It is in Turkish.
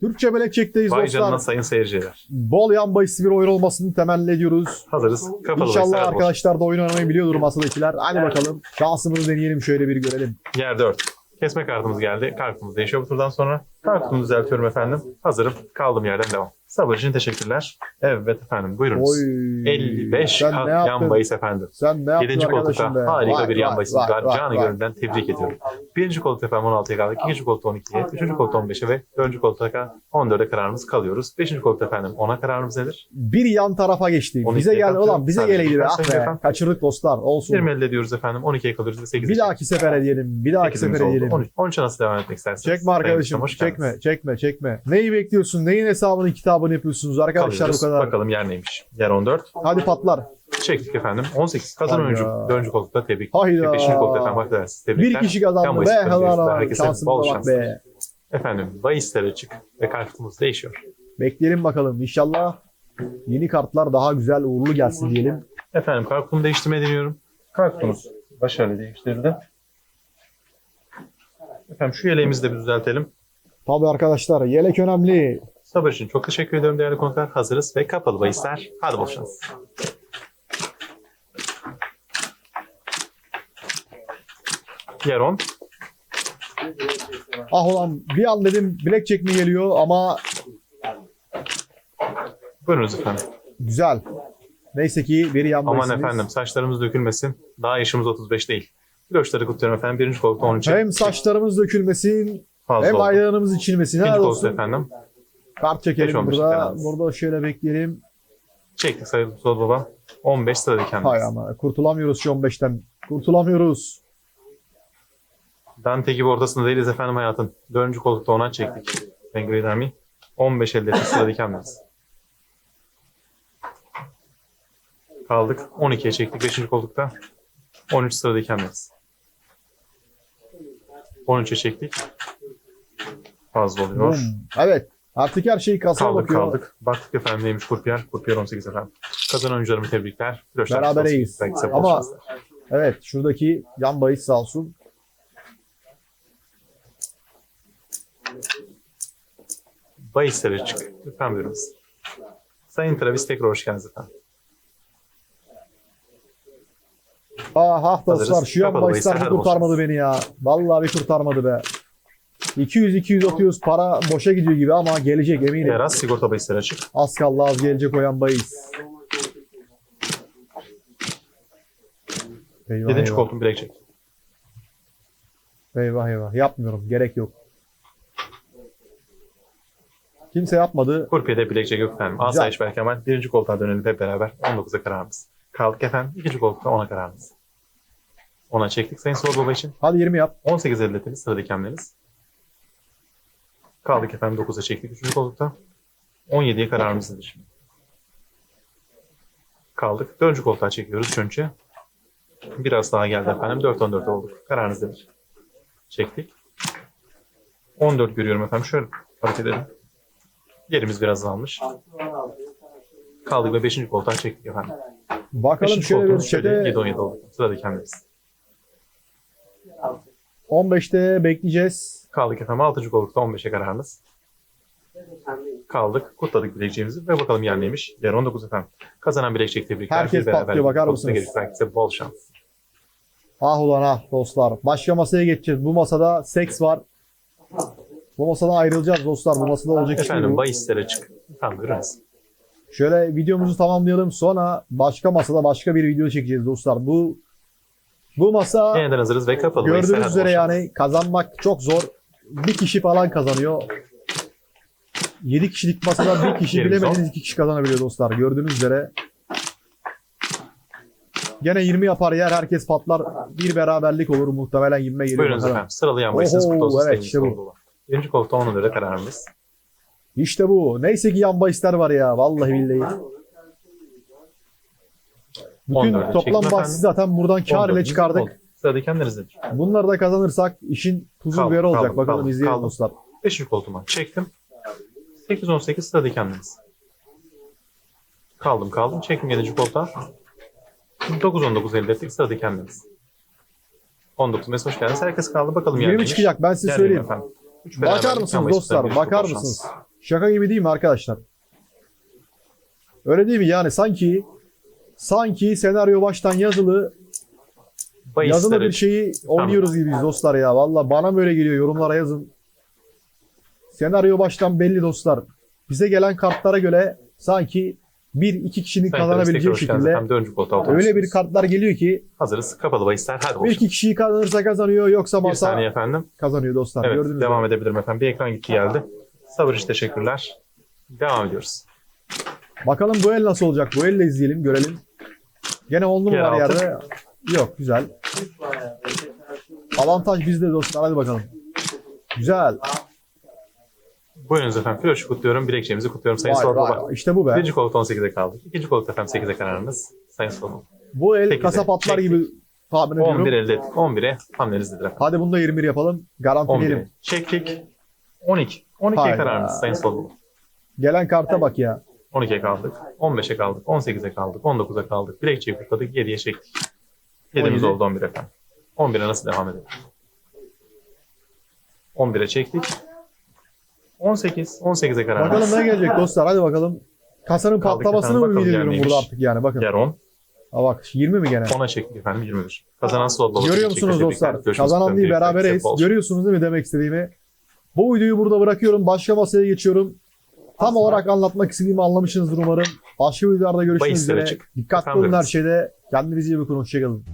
Türkçe Blackjack'teyiz Vay canına dostlar. sayın seyirciler. Bol yan bahisli bir oyun olmasını temenni ediyoruz. Hazırız. Kapalı İnşallah İnşallah arkadaşlar da oyun oynamayı biliyordur masadakiler. Hadi bakalım. Şansımızı deneyelim şöyle bir görelim. Yer 4. Kesme kartımız geldi. Kartımız değişiyor bu turdan sonra. Kartımı düzeltiyorum efendim. Hazırım. Kaldığım yerden devam. Sabır için teşekkürler. Evet efendim buyurunuz. Oy. 55 Sen kat yan bahis efendim. Sen ne yaptın 7. koltukta harika Vay, bir yan vay, bahisimiz vay, var. Canı gönülden tebrik ediyorum. 1. koltukta efendim 16'ya kaldık. 2. koltukta 12'ye, 3. koltukta 15'e ve 4. koltukta 14'e kararımız kalıyoruz. 5. koltukta efendim 10'a kararımız nedir? Bir yan tarafa geçti. 12'ye Bize geldi kalktı. ulan bize Sen geleydi be. Ah be. efendim? Kaçırdık dostlar. Olsun. 20 elde ediyoruz efendim. 12'ye kalıyoruz ve 8'e Bir dahaki sefere diyelim. Bir dahaki sefere diyelim. 13. 13'e nasıl devam etmek istersiniz? Çekme Sayın arkadaşım. Hocam, hoş geldiniz. Çekme, çekme, çekme. Neyi bekliyorsun? Neyin hesabını, kitabını yapıyorsunuz arkadaşlar bu kadar. Bakalım yer neymiş. Yer 14. Hadi patlar. Çektik efendim. 18. Kazan Hayda. oyuncu. 4. koltukta tebrik. Hayda. 5. koltukta efendim bak dersiniz. Tebrikler. Bir kişi kazandı be. Helal Şansımıza bol bak şans. be. Efendim bahislere çık ve kartımız değişiyor. Bekleyelim bakalım. İnşallah yeni kartlar daha güzel, uğurlu gelsin diyelim. Efendim kartımı değiştirmeyi deniyorum. Kartımız başarılı değiştirildi. Efendim şu yeleğimizi de bir düzeltelim. Tabii arkadaşlar yelek önemli. Sabır için çok teşekkür ediyorum değerli konuklar. Hazırız ve kapalı bahisler. Hadi bol şans. 10. Ah ulan bir an dedim blackjack mi geliyor ama Buyurunuz efendim. güzel. Neyse ki bir yan Aman efendim saçlarımız dökülmesin. Daha yaşımız 35 değil. Kiloçları kutluyorum efendim. Birinci koltukta 13. Hem saçlarımız dökülmesin fazla hem oldu. ayağınımız içilmesin. İkinci Helal koltukta olsun. efendim. Kart Beş çekelim olmuş burada. Burada şöyle bekleyelim. Çektik sayılı Sol Baba. 15 sıradaki Hay kendimiz. ama kurtulamıyoruz şu 15'ten. Kurtulamıyoruz. Dante gibi ortasında değiliz efendim hayatın. Dördüncü koltukta 10'a çektik. Bengri Dami. 15 elde ettik sıradaki kendimiz. Kaldık. 12'ye çektik 5. koltukta. 13 sıradaki kendimiz. 13'e çektik. Fazla oluyor. Bum. Evet. Artık her şey kasaya Kaldık bakıyor. kaldık. Baktık efendim neymiş Kurpiyer. Kurpiyer 18 efendim. Kazanan oyuncularımı tebrikler. Flörtler Berabereyiz. Belki Ama-. Evet. Şuradaki yan bahis sağ olsun. Bahislere çık. Lütfen buyurunuz. Sayın Travis tekrar hoş geldiniz efendim. Ah ah dostlar Hazırız. şu yan Kapalı bahisler bahisler, bir hadi kurtarmadı beni ya. Vallahi bir kurtarmadı be. 200-200 atıyoruz para boşa gidiyor gibi ama gelecek eminim. Biraz sigorta bahisleri açık. Az kaldı az gelecek o yan bahis. Eyvah 7. eyvah. koltuğum bilek çek. eyvah eyvah. Yapmıyorum. Gerek yok. Kimse yapmadı. Kurpiye'de çek yok efendim. Asayiş Berkemal. Birinci koltuğa dönelim hep beraber. 19'a kararımız. Kaldık efendim. İkinci koltukta 10'a kararımız. 10'a çektik Sayın Sol Baba için. Hadi 20 yap. 18 elde ettiniz. Sıradaki hamleniz. Kaldık efendim 9'a çektik. Üçüncü koltukta. 17'ye kararımız nedir şimdi? Kaldık. Dördüncü koltuğa çekiyoruz. Üçüncü. Biraz daha geldi efendim. 4-14 olduk. Kararınız nedir? Çektik. 14 görüyorum efendim. Şöyle hareket edelim. Yerimiz biraz azalmış. Kaldık ve 5. koltuğa çektik efendim. Bakalım 5. şöyle bir koltuğumuz şöyle çete 7-17 oldu. Sıradaki hamleniz. 15'te bekleyeceğiz. Kaldık efendim 6. koltukta 15'e kararınız. Kaldık. Kutladık bilekçeğimizi ve bakalım yer neymiş. Yer 19 efendim. Kazanan bilekçek tebrikler. Herkes Bir beraberlik. patlıyor, bakar Koltukta mısınız? gelip Herkese bol şans. Ah ulan ah dostlar. Başka masaya geçeceğiz. Bu masada seks var. Bu masadan ayrılacağız dostlar. Bu masada olacak iş Efendim bahislere çık. Efendim buyurunuz. Şöyle videomuzu tamamlayalım. Sonra başka masada başka bir video çekeceğiz dostlar. Bu bu masa Yeniden hazırız ve kapalı gördüğünüz üzere yani kazanmak çok zor. Bir kişi falan kazanıyor. 7 kişilik masada bir kişi Yerimiz bilemediniz iki kişi kazanabiliyor dostlar. Gördüğünüz üzere. Gene 20 yapar yer herkes patlar. Bir beraberlik olur muhtemelen 20'e geliyor. Bakalım. efendim. Bahisiniz Oho, kutlu olsun. evet, işte bu. Birinci koltukta 10 lira kararımız. İşte bu. Neyse ki yan bahisler var ya. Vallahi billahi. Bütün 14'e toplam bahsi zaten buradan kar ile 14'ümüz çıkardık. kendiniz nedir? Bunları da kazanırsak işin tuzu Kaldı, biberi olacak. kaldı, Bakalım kaldı, izleyelim kaldı. dostlar. 5. koltuğuma çektim. 8-18 sıradaki kendiniz. Kaldım kaldım. Çektim 7. koltuğa. 9-19 elde ettik. Sıradaki kendiniz. 19 Mesut hoş geldiniz. Herkes kaldı. Bakalım 20 neymiş? çıkacak ben size Yer söyleyeyim. efendim? Üç Bakar mısınız dostlar? Bakar şans. mısınız? Şaka gibi değil mi arkadaşlar? Öyle değil mi? Yani sanki sanki senaryo baştan yazılı yazılı Bahisleri bir şeyi oynuyoruz gibiyiz dostlar ya. Valla bana böyle geliyor. Yorumlara yazın. Senaryo baştan belli dostlar. Bize gelen kartlara göre sanki bir iki kişinin Sayın kazanabileceği şekilde öyle bir kartlar geliyor ki Hazırız. Kapalı bahisler. Hadi bir iki kişiyi kazanırsa kazanıyor yoksa Bir masa saniye efendim. kazanıyor dostlar. Evet Gördünüz devam mü? edebilirim efendim. Bir ekran gitti geldi. Sabır için teşekkürler. Devam ediyoruz. Bakalım bu el nasıl olacak? Bu elle izleyelim, görelim. Gene var altı. yerde? Yok, güzel. Avantaj bizde dostlar. Hadi bakalım. Güzel. Buyurunuz efendim. Filoşu kutluyorum. Bilekçemizi kutluyorum. Sayın vay. Bak. İşte bu be. Birinci koltukta 18'e kaldık. İkinci koltukta efendim 8'e kararınız. Sayın Sorgu. Bu el kasap atlar gibi tahmin ediyorum. 11 elde ettik. 11'e hamlenizdedir efendim. Hadi bunu da 21 yapalım. Garantileyelim. 11'e çektik. 12. 12'ye Hayda. kararınız Sayın Sorgu. Gelen karta bak ya. 12'ye kaldık. 15'e kaldık. 18'e kaldık. 19'a kaldık. Bilekçeyi kutladık. 7'ye çektik. 7'miz 17. oldu 11 efendim. 11'e nasıl devam edelim? 11'e çektik. 18. 18'e kararınız. Bakalım ne gelecek dostlar. Hadi bakalım. Kasanın Kaldık patlamasını efendim, mı bakalım ümit ediyorum yer burada neymiş? artık yani. Bakın. Yer 10. Ha bak 20 mi gene? 10'a çektik efendim 21. Kazanan slot babası. Görüyor musunuz dostlar? Kazanan değil berabereyiz. Görüyorsunuz değil mi demek istediğimi? Bu videoyu burada bırakıyorum. Başka masaya geçiyorum. Tam Aslında- olarak anlatmak istediğimi anlamışsınızdır umarım. Başka videolarda görüşmek Bahisler üzere. açık. Dikkatli olun her şeyde. Kendinize iyi bakın. Hoşçakalın.